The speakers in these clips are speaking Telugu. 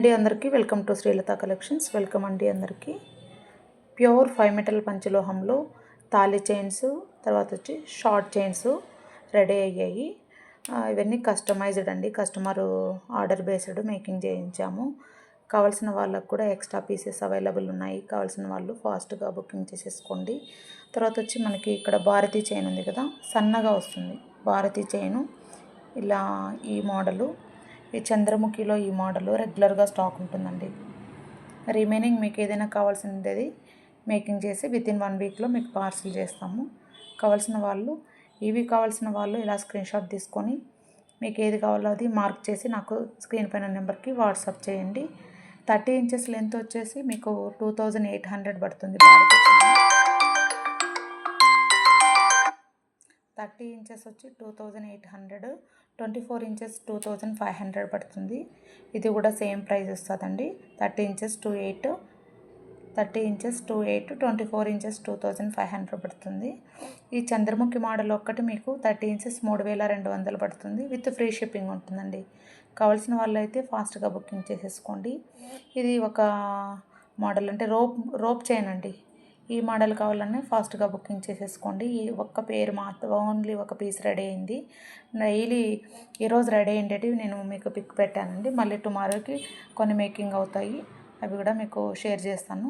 అండి అందరికీ welcome to Srilatha collections. Welcome అండి అందరికీ. ప్యూర్ ఫైవ్ మెటల్ పంచలోహంలో తాళి చైన్స్ తర్వాత వచ్చి షార్ట్ చైన్స్ రెడీ అయ్యాయి. ఇవన్నీ కస్టమైజ్డ్ అండి. కస్టమర్ ఆర్డర్ బేస్డ్ మేకింగ్ చేయించాము. కావాల్సిన వాళ్ళకు కూడా ఎక్స్ట్రా పీసెస్ అవైలబుల్ ఉన్నాయి. కావాల్సిన వాళ్ళు ఫాస్ట్గా బుకింగ్ చేసేసుకోండి. తర్వాత వచ్చి మనకి ఇక్కడ భారతీ చైన్ ఉంది కదా సన్నగా వస్తుంది. భారతీ చైను. ఇలా ఈ మోడలు ఈ చంద్రముఖిలో ఈ మోడల్ రెగ్యులర్గా స్టాక్ ఉంటుందండి. రిమైనింగ్ మీకు ఏదైనా కావాల్సింది మేకింగ్ చేసి విత్ ఇన్ వన్ వీక్లో మీకు పార్సిల్ చేస్తాము. కావాల్సిన వాళ్ళు ఇవి కావాల్సిన వాళ్ళు ఇలా స్క్రీన్షాట్ తీసుకొని మీకు ఏది కావాలో అది మార్క్ చేసి నాకు స్క్రీన్ పైన నెంబర్కి వాట్సాప్ చేయండి. థర్టీ ఇంచెస్ లెంత్ వచ్చేసి మీకు టూ థౌజండ్ ఎయిట్ హండ్రెడ్ పడుతుంది. థర్టీ ఇంచెస్ వచ్చి two thousand eight hundred twenty four inches two thousand five hundred పడుతుంది. ఇది కూడా సేమ్ ప్రైస్ వస్తుందండి. Thirty inches two eight thirty inches two eight twenty four inches two thousand five hundred పడుతుంది. ఈ చంద్రముఖి మోడల్ ఒక్కటి మీకు థర్టీ ఇంచెస్ మూడు వేల రెండు వందలు పడుతుంది. విత్ ఫ్రీ షిప్పింగ్ ఉంటుందండి. కావాల్సిన వాళ్ళు అయితే ఫాస్ట్గా బుకింగ్ చేసేసుకోండి. ఇది ఒక మోడల్ అంటే రోప్ రోప్ చైన్ అండి. ఈ మోడల్ కావాలన్నా ఫాస్ట్గా బుకింగ్ చేసేసుకోండి. ఈ ఒక్క పేరు మాత్రం ఓన్లీ ఒక పీస్ రెడీ అయింది. డైలీ ఈరోజు రెడీ అయ్యేటివి నేను మీకు పిక్ పెట్టానండి. మళ్ళీ టుమారోకి కొన్ని మేకింగ్ అవుతాయి. అవి కూడా మీకు షేర్ చేస్తాను.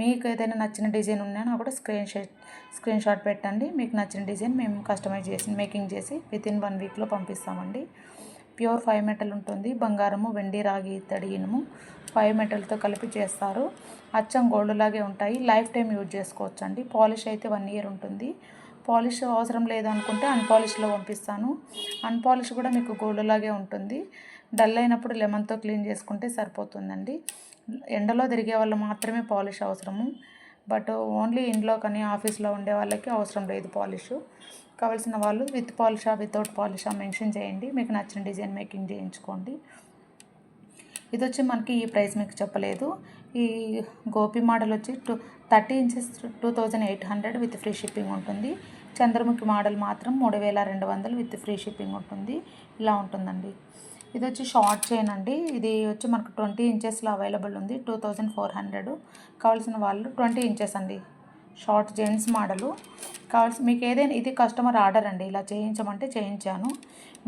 మీకు ఏదైనా నచ్చిన డిజైన్ ఉన్నా కూడా స్క్రీన్ షాట్ స్క్రీన్ షాట్ పెట్టండి. మీకు నచ్చిన డిజైన్ మేము కస్టమైజ్ చేసి మేకింగ్ చేసి విత్ ఇన్ వన్ వీక్లో పంపిస్తామండి. ప్యూర్ ఫైవ్ మెటల్ ఉంటుంది. బంగారము వెండి రాగి ఇత్తడి ఇనుము ఫైవ్ మెటల్తో కలిపి చేస్తారు. అచ్చం గోల్డ్ లాగే ఉంటాయి. లైఫ్ టైం యూజ్ చేసుకోవచ్చు అండి పాలిష్ అయితే వన్ ఇయర్ ఉంటుంది. పాలిష్ అవసరం లేదనుకుంటే అన్పాలిష్లో పంపిస్తాను. అన్పాలిష్ కూడా మీకు గోల్డ్ లాగే ఉంటుంది. డల్ అయినప్పుడు లెమన్తో క్లీన్ చేసుకుంటే సరిపోతుందండి. ఎండలో తిరిగే వాళ్ళు మాత్రమే పాలిష్ అవసరము. బట్ ఓన్లీ ఇంట్లో కానీ ఆఫీస్లో ఉండే వాళ్ళకి అవసరం లేదు పాలిష్. కావాల్సిన వాళ్ళు విత్ పాలిషా వితౌట్ పాలిషా మెన్షన్ చేయండి. మీకు నచ్చిన డిజైన్ మేకింగ్ చేయించుకోండి. ఇది వచ్చి మనకి ఈ ప్రైస్ మీకు చెప్పలేదు. ఈ గోపి మోడల్ వచ్చి two thirty inches two thousand eight hundred with free shipping ఉంటుంది. చంద్రముఖి మోడల్ మాత్రం మూడు వేల రెండు వందలు విత్ ఫ్రీ షిప్పింగ్ ఉంటుంది. ఇలా ఉంటుందండి. ఇది వచ్చి షార్ట్ చైన్ అండి. ఇది వచ్చి మనకు ట్వంటీ ఇంచెస్లో అవైలబుల్ ఉంది. Two thousand four hundred. కావాల్సిన వాళ్ళు ట్వంటీ ఇంచెస్ అండి. Short gents model. కావాల్సి మీకు ఏదైనా ఇది కస్టమర్ ఆర్డర్ అండి. ఇలా చేయించమంటే చేయించాను.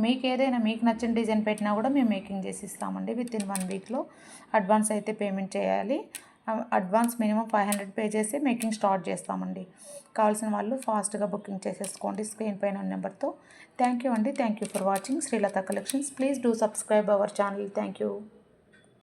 మీకు ఏదైనా మీకు నచ్చిన డిజైన్ పెట్టినా కూడా మేము మేకింగ్ చేసి ఇస్తామండి. విత్ ఇన్ వన్ వీక్లో అడ్వాన్స్ అయితే పేమెంట్ చేయాలి. Advance minimum five hundred pay చేసి మేకింగ్ స్టార్ట్ చేస్తామండి. కావాల్సిన వాళ్ళు ఫాస్ట్గా బుకింగ్ చేసేసుకోండి స్క్రీన్ పైన నెంబర్తో. థ్యాంక్ యూ అండి. Thank you for watching. Srilatha collections. Please do subscribe our channel. Thank you.